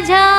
家。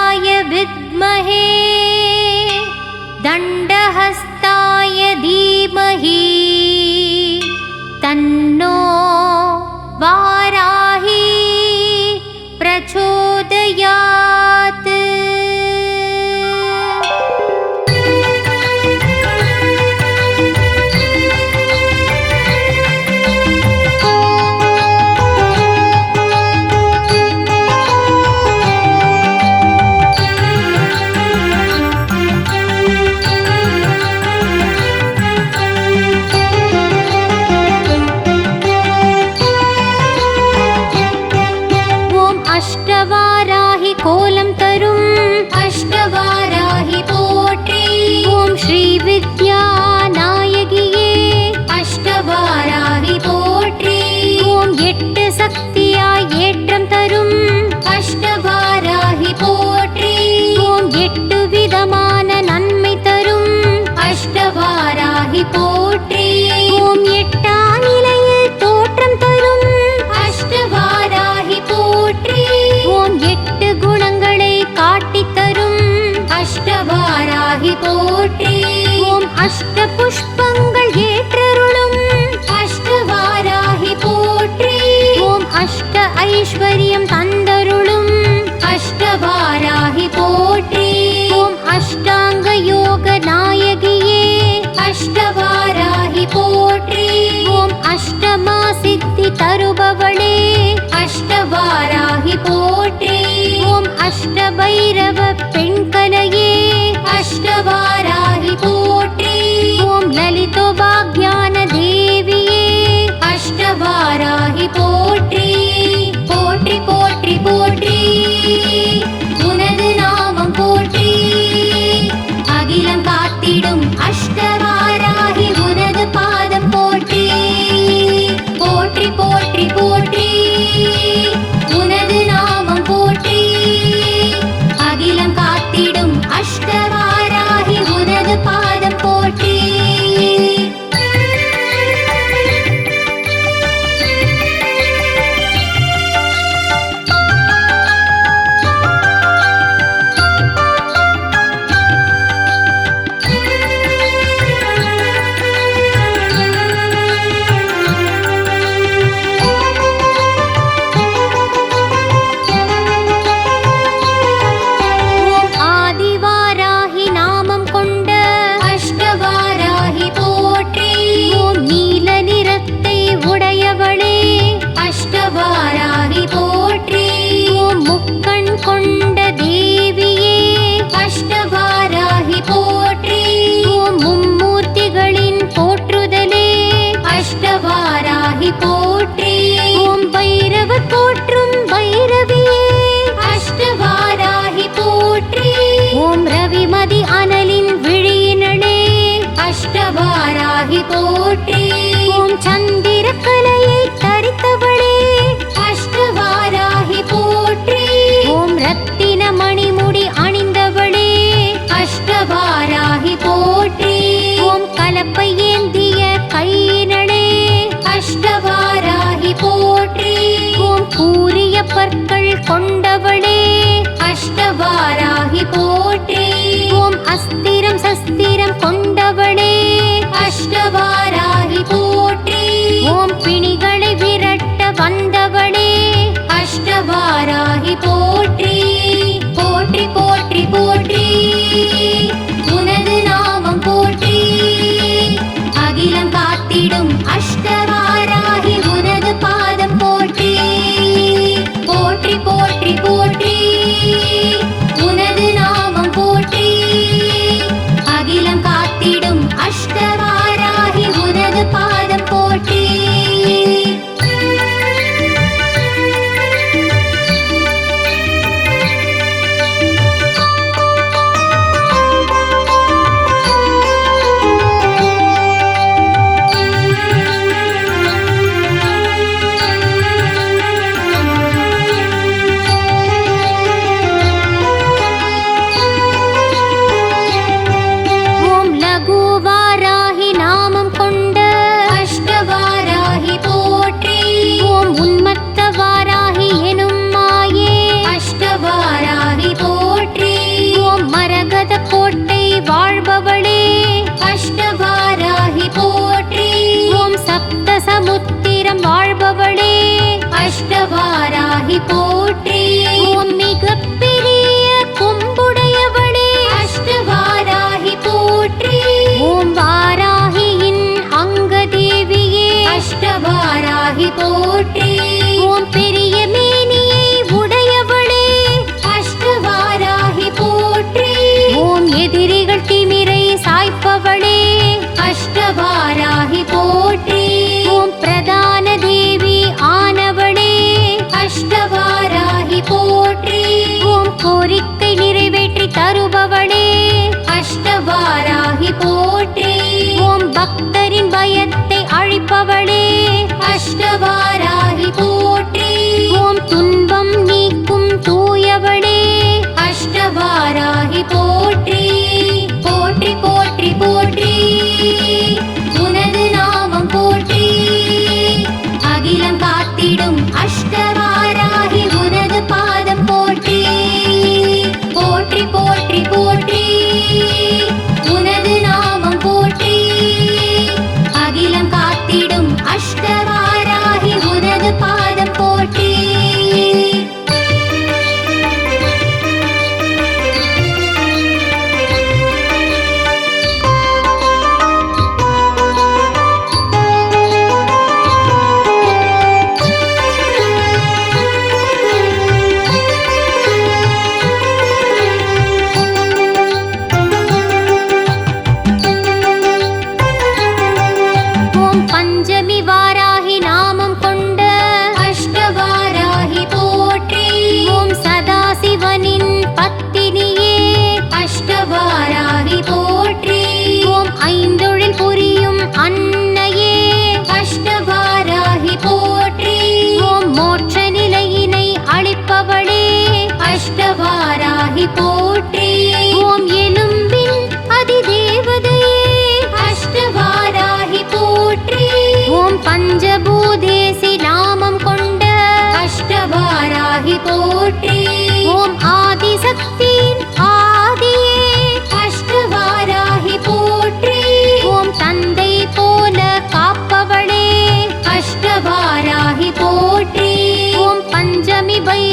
மைவை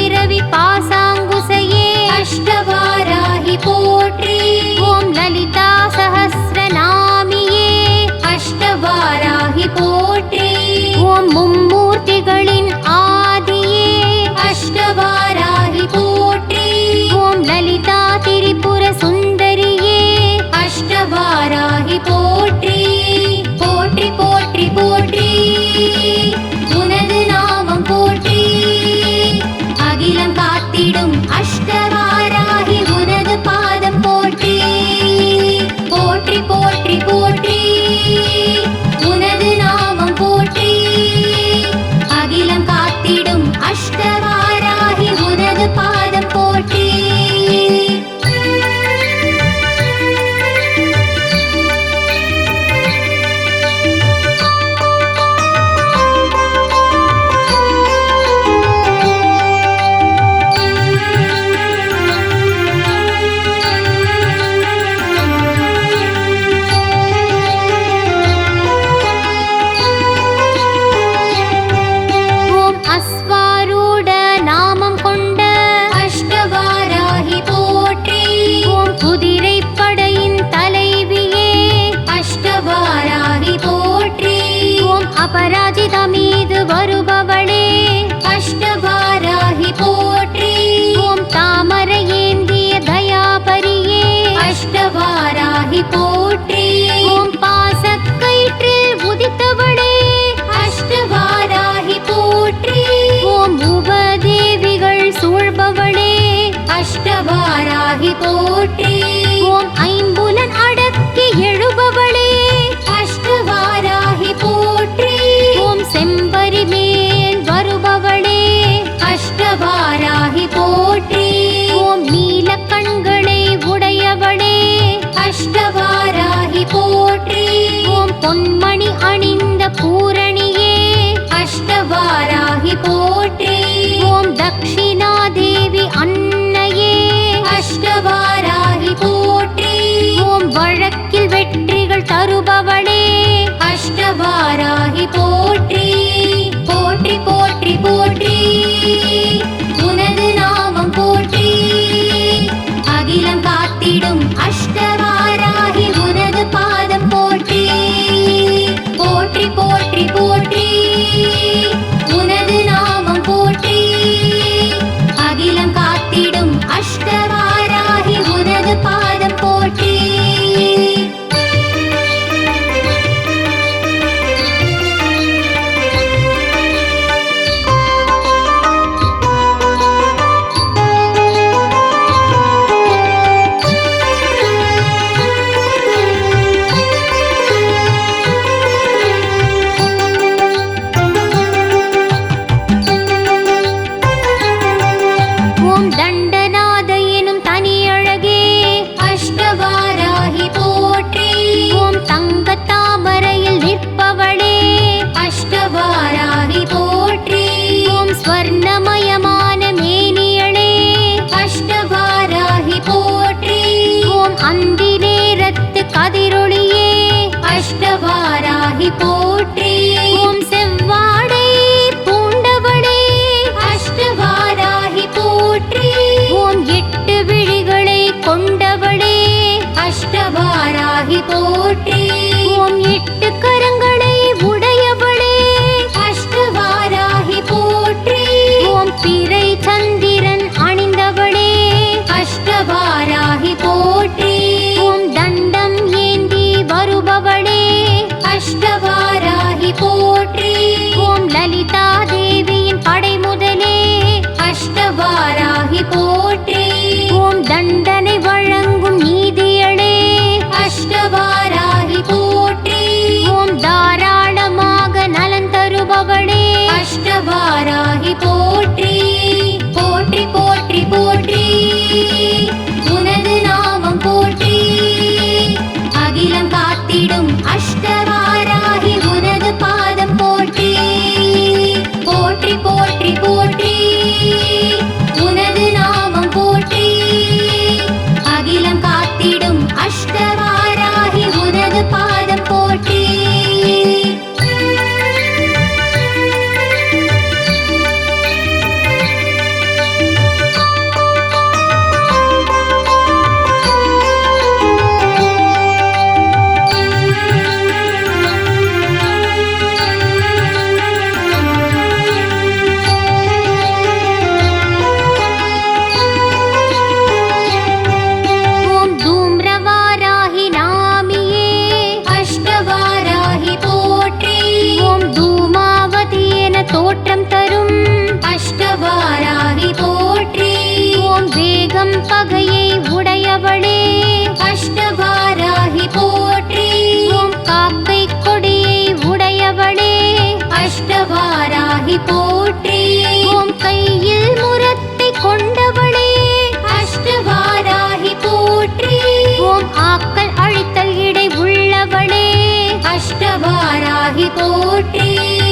அஷ்டபாராகி போற்றி. ஓம் ஐம்புலன் அடக்கி எழுபவளே. அஷ்டவாராகி போற்றி. ஓம் செம்பரி மேல் வருபவளே. அஷ்டவாராகி போற்றி. ஓம் நீல கண்களை உடையவளே. அஷ்டவாராகி போற்றி. ஓம் பொன்மணி அணிந்த பூரணியே. அஷ்டவாராகி போற்றி. ஓம் தக்ஷி தோற்றம் தரும். அஷ்டவாராகி போற்றி. ஓம் வேகம் பகையை உடையவளே. அஷ்டவாராகி போற்றி. ஓம் காப்பை கொடியை உடையவளே. அஷ்டவாராகி போற்றி. ஓம் கையில் முரத்தை கொண்டவளே. அஷ்டவாராகி போற்றி. ஓம் ஆக்கல் அழித்தல் இடை உள்ளவளே. அஷ்டவாராகி போற்றி.